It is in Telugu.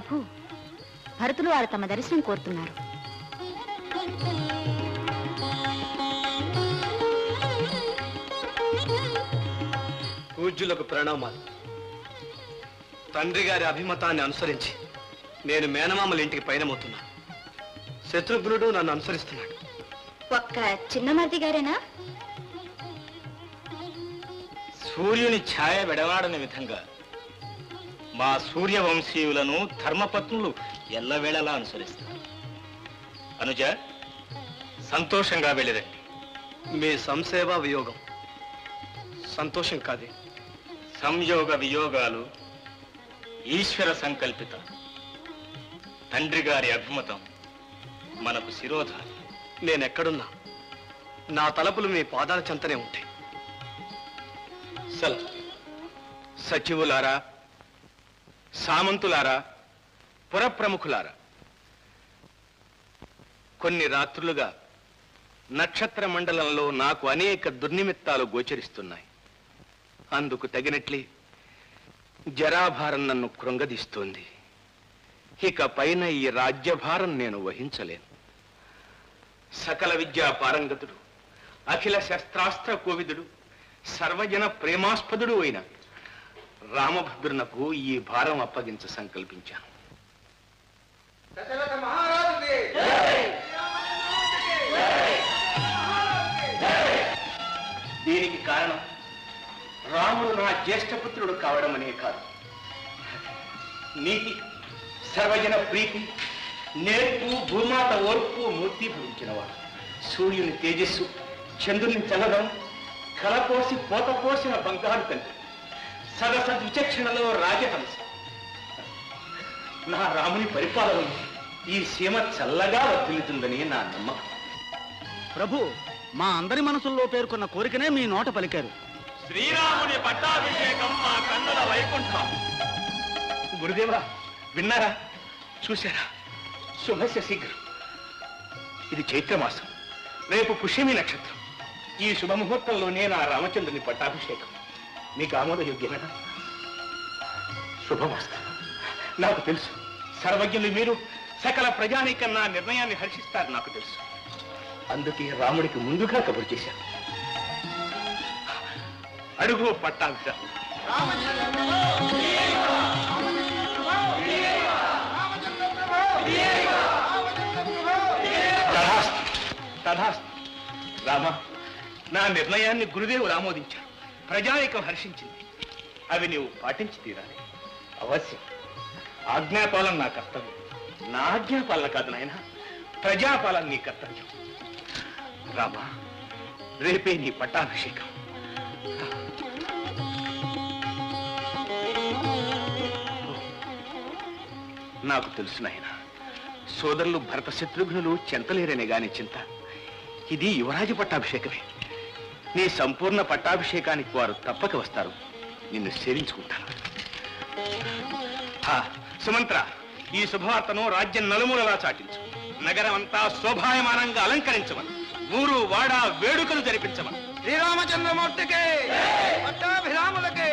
ప్రభు భరతులు వారు తమ దర్శనం కోరుతున్నారు. పూజ్యులకు ప్రణామాలు. తండ్రి గారి అభిమతాన్ని అనుసరించి నేను మేనమామల ఇంటికి పయనమవుతున్నాను. శత్రుఘ్నుడు నన్ను అనుసరిస్తున్నాడు. ఒక్క చిన్న మరిది గారేనా? సూర్యుని ఛాయ వెడవాడని విధంగా మా సూర్యవంశీయులను ధర్మపత్నులు ఎల్లవేళలా అనుసరిస్తారు. అనుజ సంతోషంగా వెళ్ళిరండి. మీ సంసేవ వియోగం సంతోషం కాదే. సంయోగ వియోగాలు ఈశ్వర సంకల్పిత. తండ్రి గారి అభిమతం మనకు శిరోధారి. నేనెక్కడున్నా? నా తలపులు మీ పాదాల చెంతనే ఉంటాయి. సెలవు సచివులారా సామంతులారా పురప్రముఖులారా కొన్ని రాత్రులుగా నక్షత్ర మండలంలో నాకు అనేక దుర్నిమిత్తాలు గోచరిస్తున్నాయి. అందుకు తగినట్లే జరాభారం నన్ను కృంగదీస్తోంది. ఇక పైన ఈ రాజ్యభారం నేను వహించలేను. సకల విద్యా పారంగతుడు అఖిల శస్త్రాస్త్ర కోవిదుడు సర్వజన ప్రేమాస్పదుడు అయిన రామభద్రునకు ఈ భారం అప్పగించ సంకల్పించాను. దీనికి కారణం రాముడు నా జ్యేష్ఠపుత్రుడు కావడం అనే కాదు. నీతి సర్వజన ప్రీతి నేర్పు భూమాత ఓర్పు మూర్తి భవించినవాడు సూర్యుని తేజస్సు చంద్రుని చల్లడం కలపోసి పోత పోసిన బంగారు తండ్రి. సదస విచక్షణలో రాజహంస. నా రాముని పరిపాలన ఈ సీమ చల్లగా వర్తిల్లుతుందని నా నమ్మకం. ప్రభు మా అందరి మనసుల్లో పేర్కొన్న కోరికనే మీ నోట పలికారు. శ్రీరాముని పట్టాభిషేకం మా కన్నుల వైకుంఠం. గురుదేవా విన్నారా? చూశారా? శుభస్య శీఘ్రం. ఇది చైత్రమాసం. రేపు పుష్యమి నక్షత్రం. ఈ శుభముహూర్తంలోనే నా రామచంద్రుని పట్టాభిషేకం. మీకు ఆమోదయోగ్యమేనా శుభమస్త. నాకు తెలుసు. సర్వజ్ఞులు మీరు సకల ప్రజానీకం నా నిర్ణయాన్ని హర్షిస్తారు నాకు తెలుసు. అందుకే రాముడికి ముందుగా కబురు చేశాను. అడుగు పట్టాభిషేకం తథాస్తు. తథాస్తు. రామ నా నిర్ణయాన్ని గురుదేవులు ఆమోదించారు ప్రజాయకం హర్షించింది. అవి నీవు పాటించి తీరాలి. అవశ్యం. ఆజ్ఞాపాలన నా కర్తవ్యం. నా ఆజ్ఞాపాలన కాదు నాయన ప్రజాపాలన నీ కర్తవ్యం. రామా రేపే నీ పట్టాభిషేకం. నాకు తెలుసు నాయన సోదరులు భరత శత్రుఘ్నులు చెంతలేరనే గాని చింత. ఇది యువరాజు పట్టాభిషేకమే. నీ సంపూర్ణ పట్టాభిషేకానికి వారు తప్పక వస్తారు. నిన్ను సేవించుకుంటాను. సుమంత్ర ఈ శుభవార్తను రాజ్యం నలుమూలలా చాటించు. నగరం అంతా శోభాయమానంగా అలంకరించమని. ఊరు వాడ వేడుకలు జరిపించమని. శ్రీరామచంద్రమూర్తికి పట్టాభిరాములకి